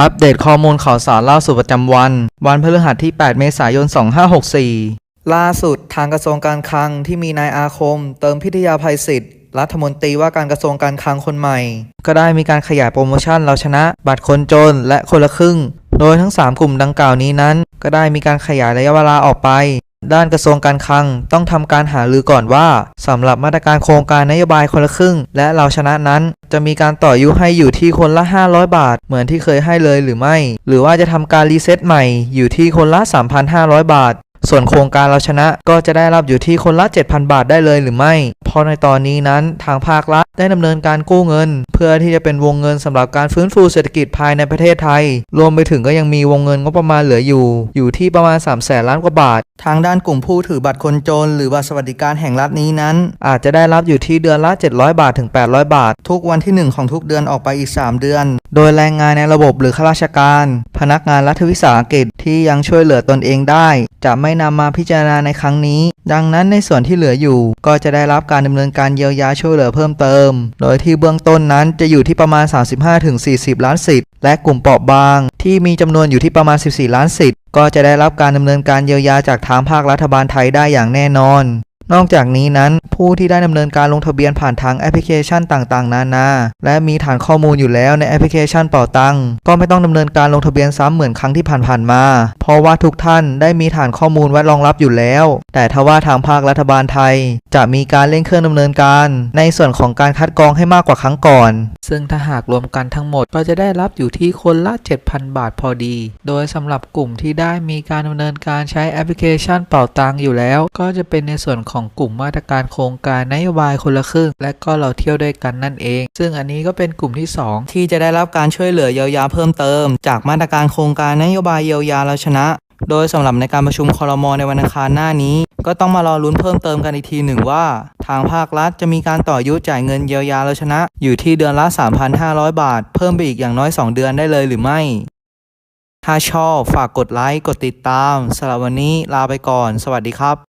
อัปเดตข้อมูลข่าวสารล่าสุดประจำวัน วันพฤหัสที่ 8 เมษายน 2564 ล่าสุดทางกระทรวงการคลังที่มีนายอาคม เติมพิทยาภัยศิษย์รัฐมนตรีว่าการกระทรวงการคลังคนใหม่ ก็ได้มีการขยายโปรโมชั่นเราชนะ บัตรคนจนและคนละครึ่ง โดยทั้ง 3 กลุ่มดังกล่าวนี้นั้น ก็ได้มีการขยายระยะเวลาออกไป ด้านกระทรวงการคลังต้องทำการหารือก่อนว่าสำหรับมาตรการโครงการนโยบายคนละครึ่ง และเราชนะนั้น จะมีการต่ออยุให้อยู่ที่คนละ 500 บาท เหมือนที่เคยให้เลยหรือไม่ หรือว่าจะทำการรีเซ็ตใหม่อยู่ที่คนละ 3,500 บาท ส่วนโครงการเราชนะก็จะได้รับอยู่ที่คนละ 7,000 บาทได้เลยหรือไม่ เพราะในตอนนี้นั้นทางภาครัฐได้ดำเนินการกู้เงิน เพื่อที่จะเป็นวงเงินสำหรับการฟื้นฟูเศรษฐกิจภายในประเทศไทย รวมไปถึงก็ยังมีวงเงินงบประมาณเหลืออยู่ อยู่ที่ประมาณ 3 0 0แสนล้านกว่าบาท ทางด้านกลุ่มผู้ถือบัตรคนจน หรือบัตรสวัสดิการแห่งรัฐนี้นั้น อาจจะได้รับอยู่ที่เดือนละ 700 บาทถึง 800 บาท ทุกวันที่ 1 ของทุกเดือนออกไปอีก 3 เดือน โดยแรงงานในระบบหรือข้าราชการ พนักงานรัฐวิสาหกิจ ที่ยังช่วยเหลือตนเองได้ จะไม่นำมาพิจารณาในครั้งนี้ ดังนั้นในส่วนที่เหลืออยู่ ก็จะได้รับการดำเนินการเยียวยาช่วยเหลือเพิ่มเติม โดยที่เบื้องต้นนั้นจะอยู่ที่ประมาณ 35-40 ล้านสิทธิ์และกลุ่มเปราะบาง ที่มีจำนวนอยู่ที่ประมาณ 14 ล้านสิทธิ์ก็จะได้รับการดำเนินการเยียวยาจากทางภาครัฐบาลไทยได้อย่างแน่นอน นอกจากนี้นั้น ผู้ที่ได้ดำเนินการลงทะเบียนผ่านทางแอปพลิเคชันต่างๆ นานา และมีฐานข้อมูลอยู่แล้วในแอปพลิเคชันเป่าตังก็ไม่ต้องดำเนินการลงทะเบียนซ้ำเหมือนครั้งที่ผ่านๆมา เพราะว่าทุกท่านได้มีฐานข้อมูลไว้รองรับอยู่แล้ว แต่ทว่าทางภาครัฐบาลไทย จะมีการเร่งเครื่องดำเนินการ ในส่วนของการคัดกรองให้มากกว่าครั้งก่อน ซึ่งถ้าหากรวมกันทั้งหมดก็จะได้รับอยู่ที่คนละ 7,000 บาทพอดี โดยสำหรับกลุ่มที่ได้มีการดำเนินการใช้แอปพลิเคชันเป่าตังอยู่แล้ว ก็จะเป็นในส่วนของของกลุ่มมาตรการโครงการนโยบายคนละครึ่ง และก็เราเที่ยวด้วยกันนั่นเอง ซึ่งอันนี้ก็เป็นกลุ่มที่ 2 ที่จะได้รับการช่วยเหลือเยียวยาเพิ่มเติม จากมาตรการโครงการนโยบายเยียวยาเราชนะ โดยสำหรับในการประชุมคอรมอในวันอังคารหน้านี้ ก็ต้องมารอลุ้นเพิ่มเติมกันอีกทีหนึ่งว่า ทางภาครัฐจะมีการต่อยุจ่ายเงินเยียวยาเราชนะ อยู่ที่เดือนละ 3,500 บาท เพิ่มไปอีกอย่างน้อย 2 เดือนได้เลยหรือไม่ถ้าชอบฝากกดไลค์ กดติดตามสำหรับวันนี้ลาไปก่อน สวัสดีครับ